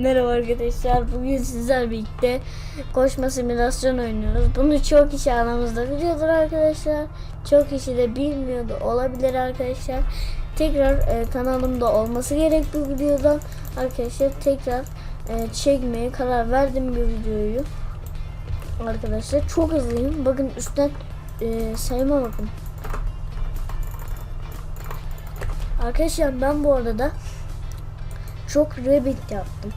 Merhaba arkadaşlar. Bugün sizler birlikte koşma simülasyon oynuyoruz. Bunu çok kişi aramızda biliyordur arkadaşlar. Çok kişi de bilmiyordu olabilir arkadaşlar. Tekrar e, kanalımda olması gerek bu videodan. Arkadaşlar tekrar e, çekmeye karar verdim bu videoyu. Arkadaşlar çok hızlıyım. Bakın üstten e, sayıma bakın. Arkadaşlar ben bu arada çok rabbit yaptım.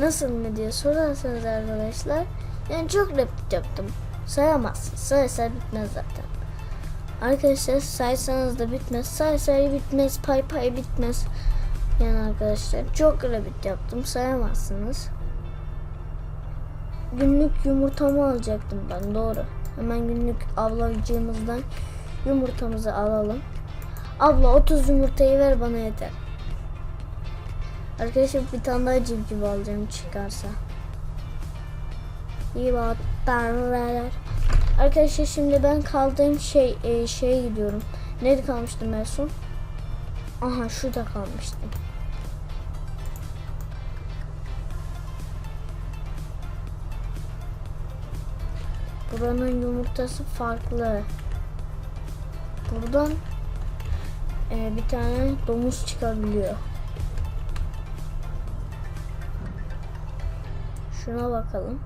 Nasıl mı diye sorarsanız arkadaşlar yani çok rabbit yaptım. Sayamazsın. Sayarsa bitmez zaten. Arkadaşlar saysanız da bitmez. Say say bitmez. Pay pay bitmez. Yani arkadaşlar çok rabbit yaptım. Sayamazsınız. Günlük yumurtamı alacaktım ben doğru. Hemen günlük avlayıcımızdan yumurtamızı alalım. Abla 30 yumurtayı ver bana yeter. Arkadaşlar bir tane daha civciv alacağım çıkarsa. İyi baklar. Arkadaşlar şimdi ben kaldığım şey e, şeye gidiyorum. Nerede kalmıştım en son? Aha şurada kalmıştım. Buranın yumurtası farklı. Buradan e, bir tane domuz çıkabiliyor. Şuna bakalım.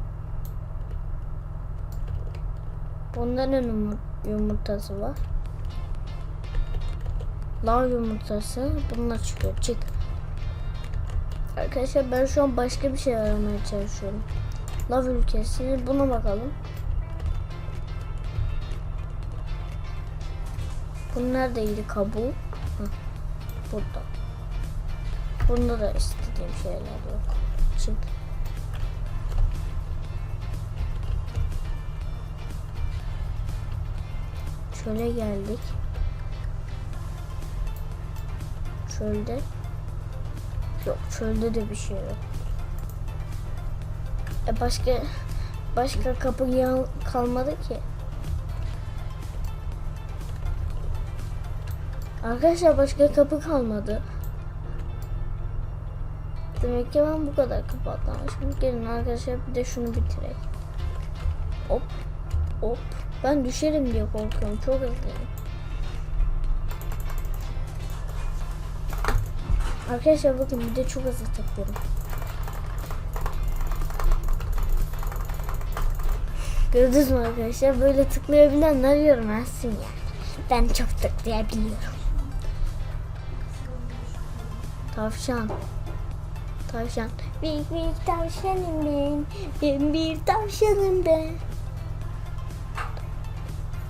Bunların yumur- yumurtası var. Lav yumurtası. Bunlar çıkıyor. Çık. Arkadaşlar ben şu an başka bir şey aramaya çalışıyorum. Lav ülkesi. Buna bakalım. Bu neredeydi kabuğu? Burada. Bunda da istediğim şeyler yok. Çık. Çöle geldik. Çölde. Yok çölde de bir şey yok. E başka başka kapı kalmadı ki. Arkadaşlar başka kapı kalmadı. Demek ki ben bu kadar kapı atlamışım. Gelin arkadaşlar bir de şunu bitirek. Hop hop. Ben düşerim diye korkuyorum. Çok hızlıyım. Arkadaşlar bakın bir de çok hızlı tıklıyorum. Gördünüz mü arkadaşlar? Böyle tıklayabilenler yorumlasın ya. Ben çok tıklayabiliyorum. Tavşan. Tavşan. Büyük büyük tavşanım ben. Ben bir tavşanım ben.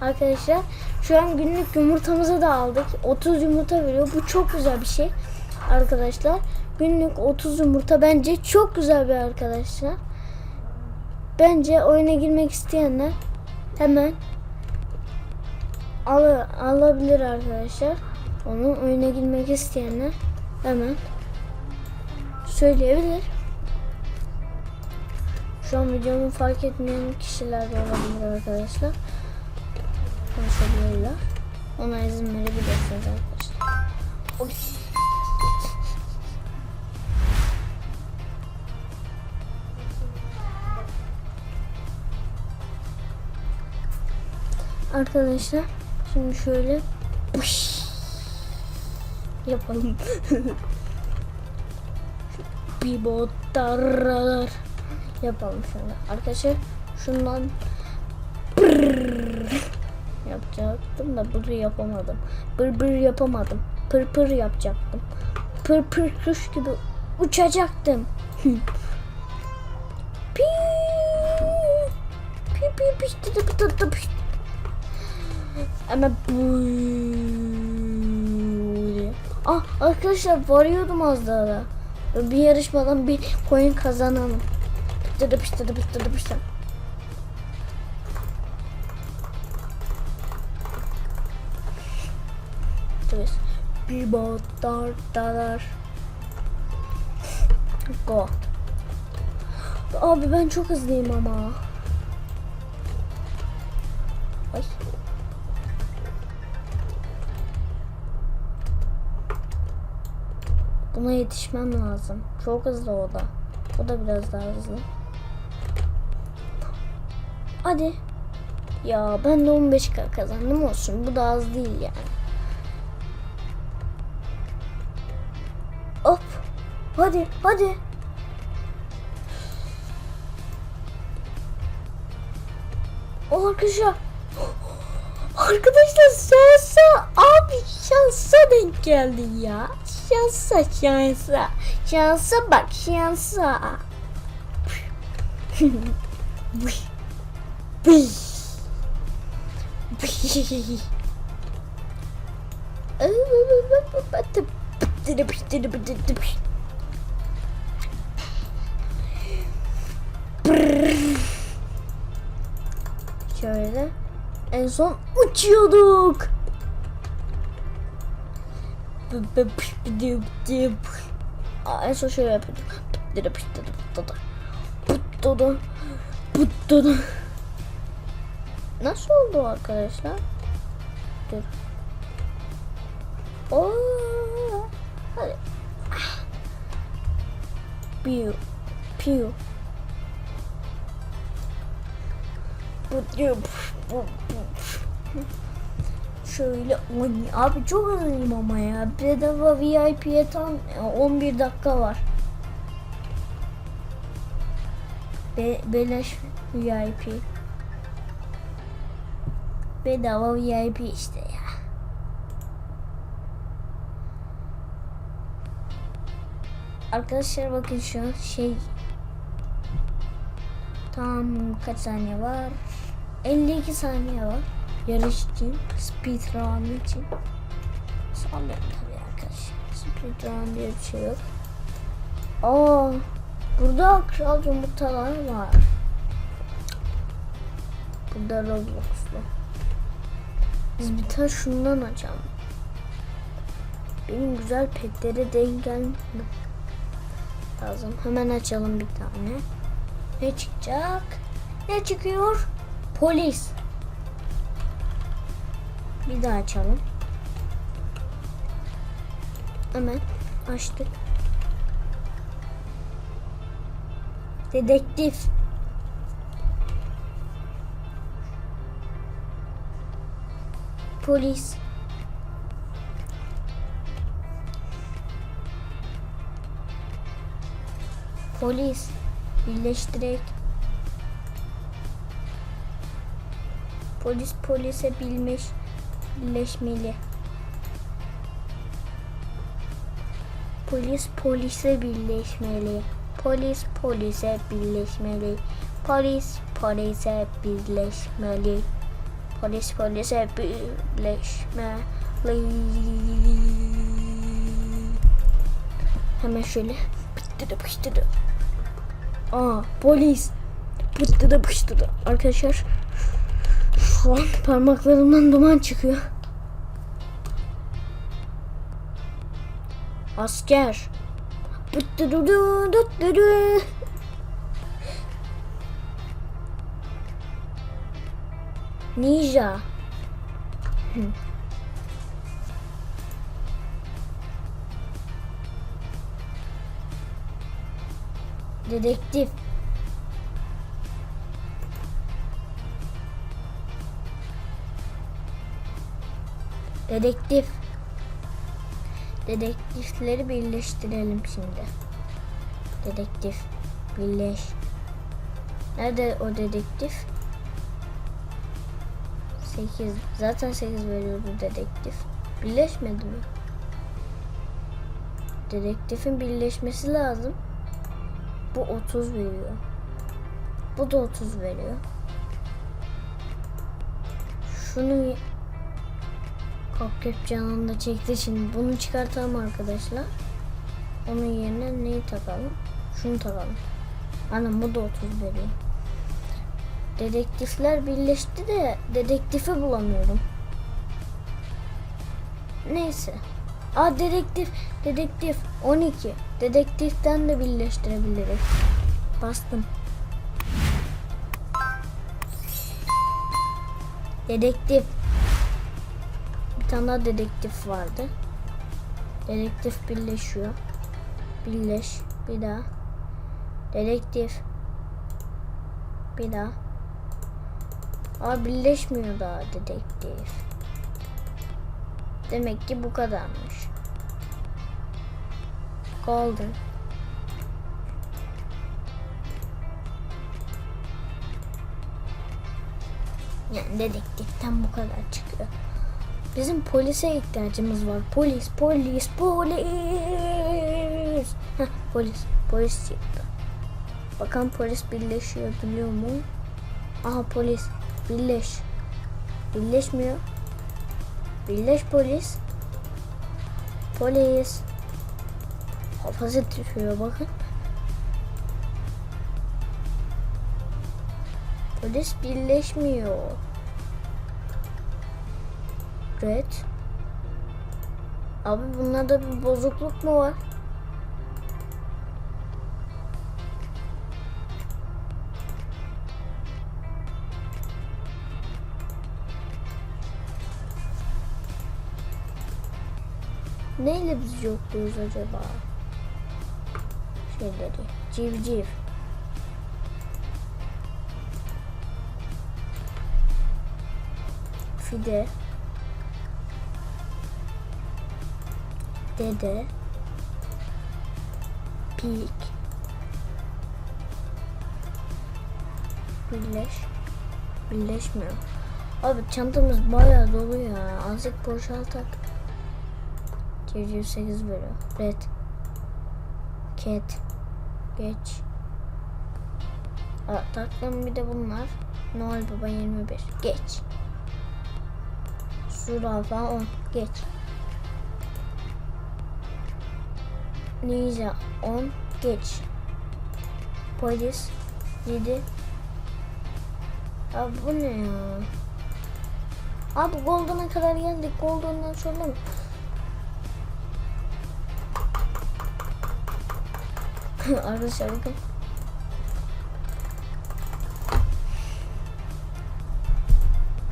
Arkadaşlar şu an günlük yumurtamızı da aldık. 30 yumurta veriyor. Bu çok güzel bir şey. Arkadaşlar günlük 30 yumurta bence çok güzel bir arkadaşlar. Bence oyuna girmek isteyenler hemen al alabilir arkadaşlar. Onun oyuna girmek isteyenler hemen söyleyebilir. Şu an videomu fark etmeyen kişiler de olabilir arkadaşlar. Konuşabilirler. Ona izin verebilirsiniz arkadaşlar. Oy. Arkadaşlar şimdi şöyle pış yapalım. Bir botarlar yapalım şöyle. Arkadaşlar şundan pırrrr yapacaktım da bunu yapamadım. Bır bır yapamadım. Pır pır yapacaktım. Pır pır kuş gibi uçacaktım. Pi pi pi pi pi pi pi pi. Ama böyle. Ah arkadaşlar varıyordum az daha da. Bir yarışmadan bir coin kazanalım. Pıtırdı pıtırdı pıtırdı pıtırdı. Bir botlar dalar. Go. Abi ben çok hızlıyım ama. Buna yetişmem lazım. Çok hızlı o da. O da biraz daha hızlı. Hadi. Ya ben de 15k kazandım olsun. Bu da az değil yani. Hop. Hadi hadi. Arkadaşlar. Arkadaşlar şansa abi şansa denk geldi ya. Şansa şansa. Şansa bak şansa. Şöyle. En son uçuyorduk. Aa, en son şöyle yapıyorduk. Nasıl oldu arkadaşlar? Dur. Oo. Hadi. Piu. Piu. Bu. Bu, bu. Şöyle oynay. Abi çok hızlıyım ama ya. Bedava VIP'ye tam 11 dakika var. Be beleş VIP. Bedava VIP işte ya. Arkadaşlar bakın şu şey tam kaç saniye var? 52 saniye var. Yarış için, speedrun için. Sanmıyorum tabii arkadaşlar. Speedrun diye bir şey yok. Aa, burada kral yumurtalar var. Burada Roblox'lu. Biz bir tane şundan açalım. Benim güzel petlere denk gelmek lazım. Hemen açalım bir tane. Ne çıkacak? Ne çıkıyor? Polis. Bir daha açalım. Hemen açtık. Dedektif. Polis. Polis. Birleştirek. Polis polise bilmiş. Birleşmeli. Polis polise birleşmeli. Polis polise birleşmeli. Polis polise birleşmeli. Polis polise birleşmeli. Hemen şöyle pıttıdı pıştıdı. Aa polis pıttıdı pıştıdı. Arkadaşlar şu an parmaklarımdan duman çıkıyor. Asker. Ninja. Dedektif. Dedektif. Dedektifleri birleştirelim şimdi. Dedektif. Birleş. Nerede o dedektif? 8. Zaten 8 veriyordu dedektif. Birleşmedi mi? Dedektifin birleşmesi lazım. Bu 30 veriyor. Bu da 30 veriyor. Şunu Akrep canında çekti şimdi. Bunu çıkartalım arkadaşlar. Onun yerine neyi takalım? Şunu takalım. Anam bu da 30 veriyor. Dedektifler birleşti de dedektifi bulamıyorum. Neyse. Aa dedektif, dedektif 12. Dedektiften de birleştirebiliriz. Bastım. Dedektif. Bir tane dedektif vardı. Dedektif birleşiyor. Birleş. Bir daha. Dedektif. Bir daha. Aa birleşmiyor daha dedektif. Demek ki bu kadarmış. Golden. Yani dedektiften bu kadar çıkıyor. Bizim polise ihtiyacımız var. Polis, polis, polis. Heh, polis, polis çıktı. Bakalım polis birleşiyor biliyor mu? Aha polis, birleş. Birleşmiyor. Birleş polis. Polis. Kafası titriyor bakın. Polis birleşmiyor. Red. Abi bunlarda bir bozukluk mu var? Neyle biz yokluyoruz acaba? Şeyleri. Civciv. Fide. Dede. Pik. Birleş. Birleşmiyor. Abi çantamız bayağı dolu ya. Azıcık boşaltak. Civciv 8 veriyor. Red. Cat. Geç. Aa, tatlım bir de bunlar. Noel Baba 21. Geç. Zürafa 10. Geç. Ninja 10. Geç. Polis 7. Abi bu ne ya? Abi Golden'a kadar geldik. Golden'dan sonra mı? Arkadaşlar bakın.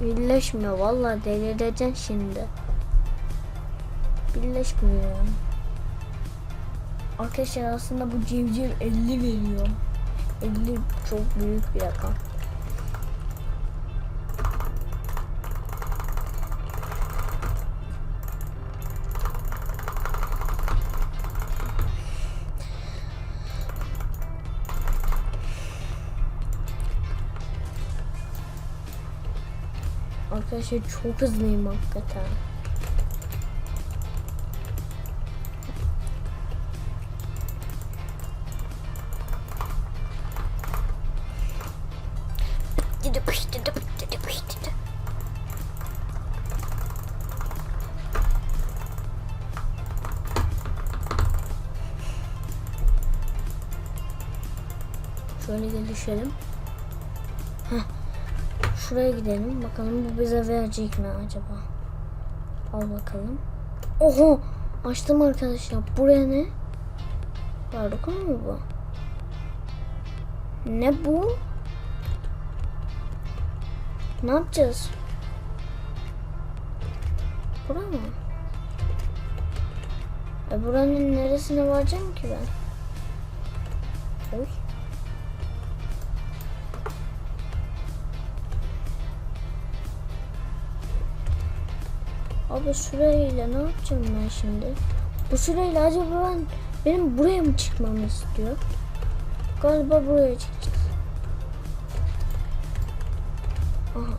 Birleşmiyor vallahi delireceksin şimdi. Birleşmiyor. Arkadaşlar aslında bu civciv 50 veriyor. 50 çok büyük bir rakam. Arkadaşlar çok hızlıyım hakikaten. Şöyle gelişelim. Heh. Şuraya gidelim. Bakalım bu bize verecek mi acaba? Al bakalım. Oho! Açtım arkadaşlar. Buraya ne? Bardak mı bu? Ne bu? Ne yapacağız? Bura mı? E buranın neresine varacağım ki ben? Oy. Abi süreyle ne yapacağım ben şimdi? Bu süreyle acaba ben benim buraya mı çıkmamı istiyor? Galiba buraya çıkacağız. Aha.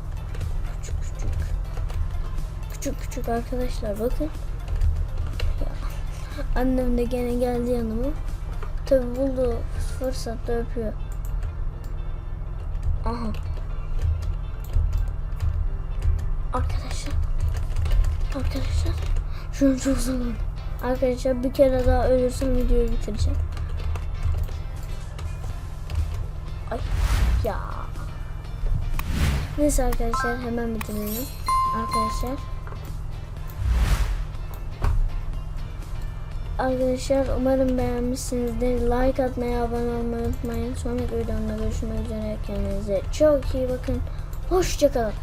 Küçük küçük. Küçük küçük arkadaşlar bakın. Annem de gene geldi yanıma. Tabi buldu fırsatta öpüyor. Aha. Arkadaşlar. Arkadaşlar. Şunu çok zaman. Arkadaşlar bir kere daha ölürsem videoyu bitireceğim. Ay ya. Neyse arkadaşlar hemen bitirelim. Arkadaşlar. Arkadaşlar umarım beğenmişsinizdir. Like atmayı, abone olmayı unutmayın. Sonraki videomda görüşmek üzere. Kendinize çok iyi bakın. Hoşçakalın.